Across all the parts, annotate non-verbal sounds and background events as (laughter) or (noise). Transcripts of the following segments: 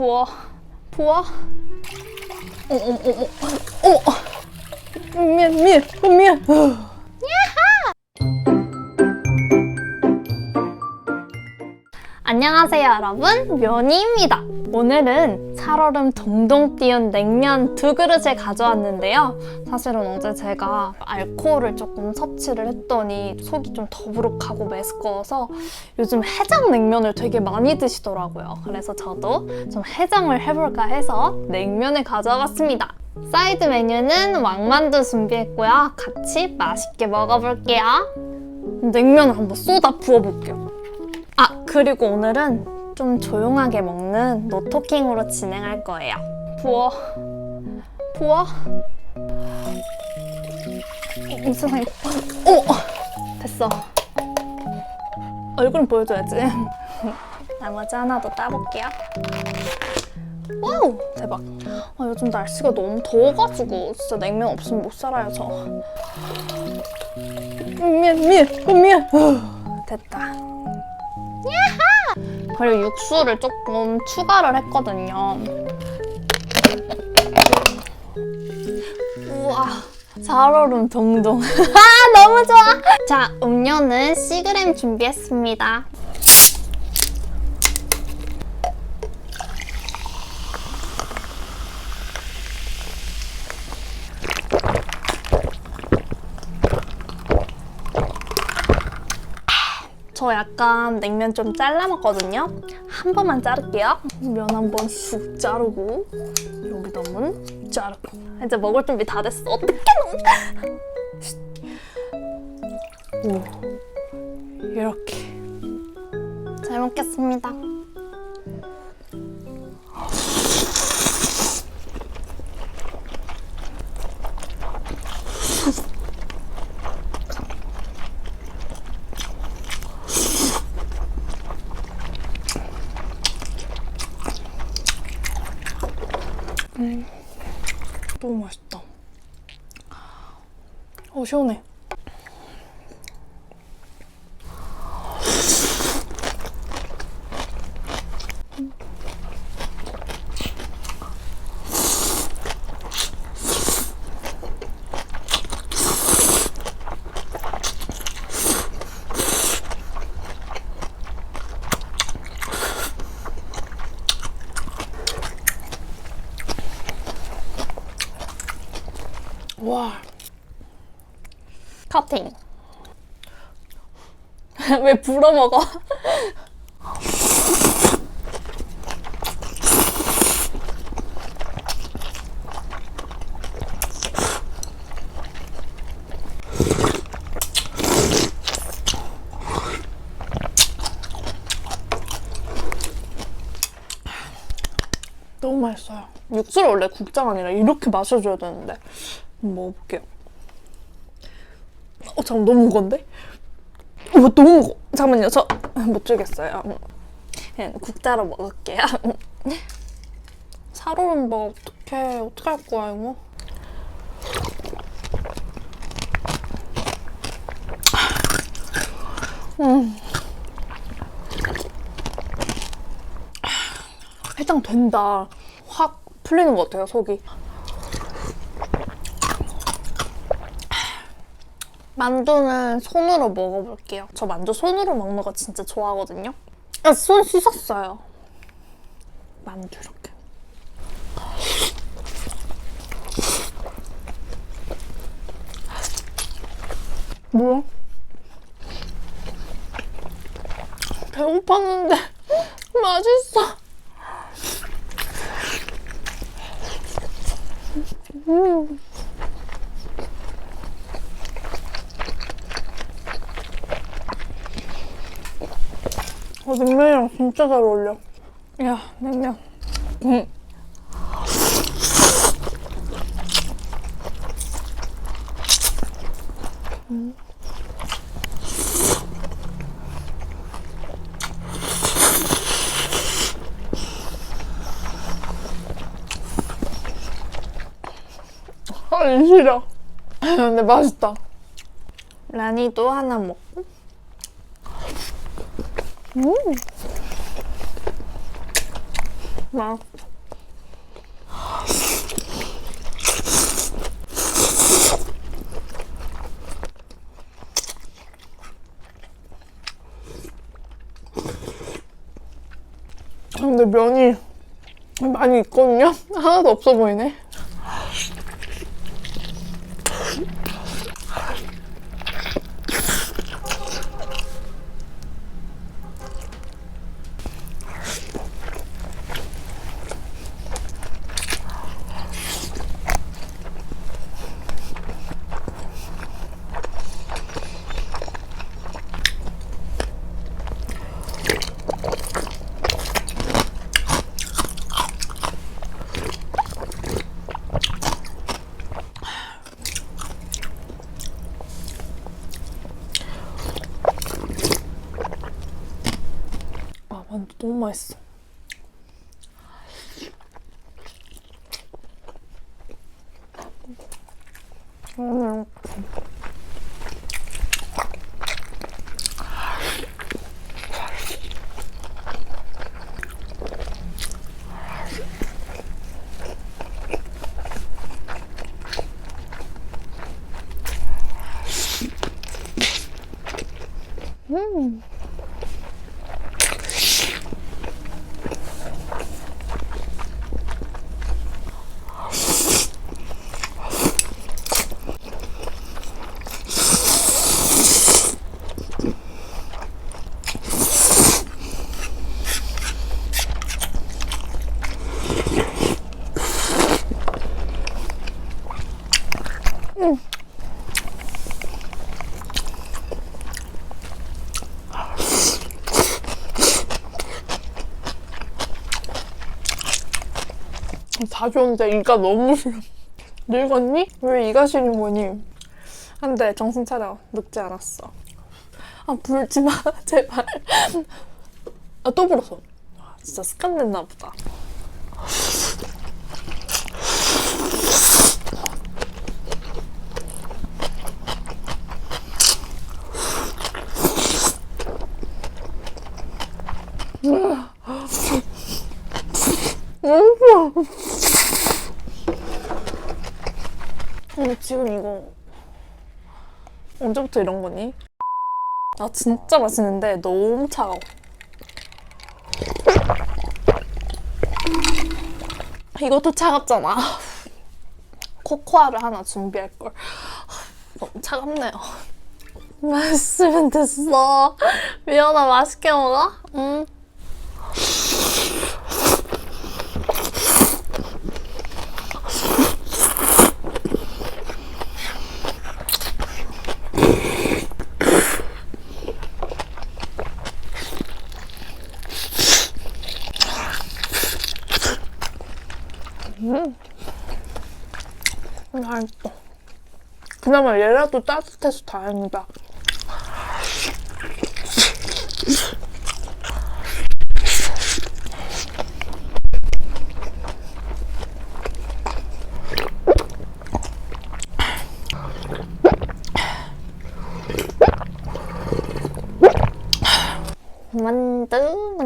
부어. 부어. 어머 어머 어머 미안 미안. 어, 미안. 안녕하세요 여러분. 묘니입니다 오늘은 살얼음 동동 띄운 냉면 두 그릇을 가져왔는데요. 사실은 어제 제가 알코올을 조금 섭취를 했더니 속이 좀 더부룩하고 메스꺼워서 요즘 해장 냉면을 되게 많이 드시더라고요. 그래서 저도 좀 해장을 해볼까 해서 냉면을 가져와봤습니다. 사이드 메뉴는 왕만두 준비했고요. 같이 맛있게 먹어볼게요. 냉면을 한번 쏟아 부어볼게요. 아, 그리고 오늘은 좀 조용하게 먹는 노토킹으로 진행할 거예요. 부어. 부어. 이 세상에. 오! 됐어. 얼굴은 보여줘야지. (laughs) 나머지 하나 더 따볼게요. 와우! 대박. 아, 요즘 날씨가 너무 더워가지고 진짜 냉면 없으면 못 살아요, 저. 미안, 미안, 어, 미안. 됐다. 그리고 육수를 조금 추가를 했거든요. 우와, 살얼음 동동. (laughs) 아, 너무 좋아! 자, 음료는 시그램 준비했습니다. 저 약간 냉면 좀 잘라 먹거든요. 한 번만 자를게요. 면 한 번 쑥 자르고 여기다 한번 자르고 이제 먹을 준비 다 됐어. 어떡해 너무. (laughs) 오 이렇게 잘 먹겠습니다. 너무 맛있다. 어 시원해. 와. 커팅. (laughs) 왜 불어 먹어? (laughs) 너무 맛있어요. 육수를 원래 국자가 아니라 이렇게 마셔줘야 되는데. 먹어볼게요. 어, 잠깐 너무 무거운데? 어, 너무 무거. 잠깐만요, 저 못 주겠어요. 그냥 국자로 먹을게요. 살얼음 뭐 어떡해, 어떡할 거야 이거? 음. 해장 된다. 확 풀리는 것 같아요, 속이. 만두는 손으로 먹어볼게요. 저 만두 손으로 먹는 거 진짜 좋아하거든요. 아, 손 씻었어요. 만두 이렇게. 뭐야? 배고팠는데 (laughs) 맛있어. 음. 어, 냉면이랑 진짜 잘 어울려. 야, 냉면. 음. 음. 아, 싫어. 근데 맛있다. 라니도 하나 먹고. 음. 나. 근데 면이 많이 있거든요? 하나도 없어 보이네. 아, 만두 너무 맛있어. 음. 음. 다 좋은데 이가 너무 싫어. (laughs) 늙었니? 왜 이가 시린 거니? 안 돼 정신 차려 늙지 않았어. 아 불지 마 (laughs) 제발. 아 또 불었어. 아, 진짜 습관됐나 보다. 근데 지금 이거 언제부터 이런 거니? 아 진짜 맛있는데 너무 차가워. 이것도 차갑잖아. 코코아를 하나 준비할 걸. 너무 차갑네요. 맛있으면 됐어. 미연아 맛있게 먹어. 응. 맛있어. 그나마 얘라도 따뜻해서 다행이다. 만두.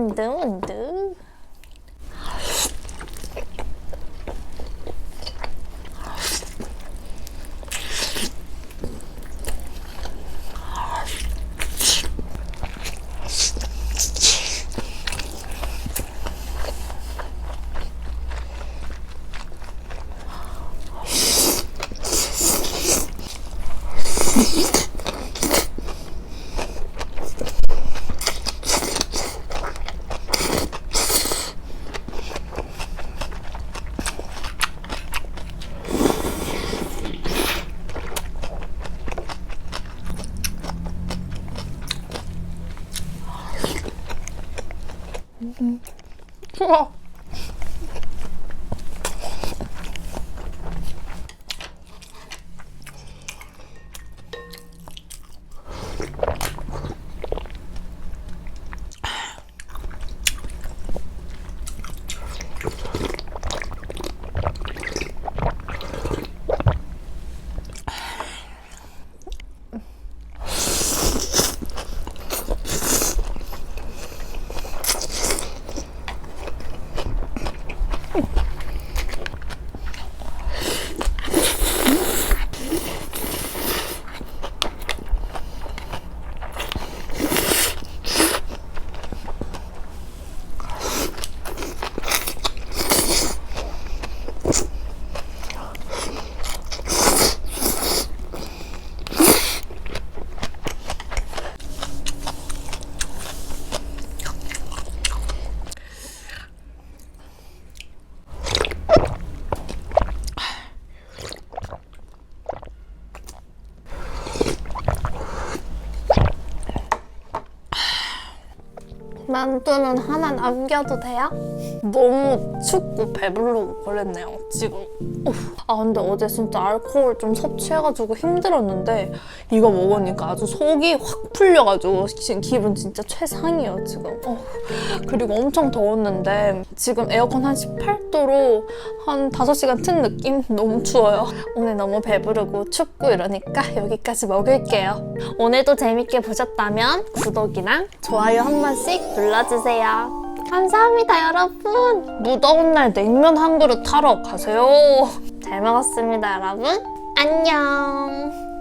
Oh. Oh. (laughs) 만두는 하나 남겨도 돼요? 너무 춥고 배불르고 그랬네요 지금. 아 근데 어제 진짜 알코올 좀 섭취해가지고 힘들었는데 이거 먹으니까 아주 속이 확 풀려가지고 지금 기분 진짜 최상이에요 지금 어후. 그리고 엄청 더웠는데 지금 에어컨 한 18도로 한 5시간 튼 느낌? 너무 추워요 오늘 너무 배부르고 춥고 이러니까 여기까지 먹을게요 오늘도 재밌게 보셨다면 구독이랑 좋아요 한 번씩 눌러주세요. 감사합니다, 여러분. 무더운 날 냉면 한 그릇 하러 가세요. 잘 먹었습니다, 여러분. 안녕.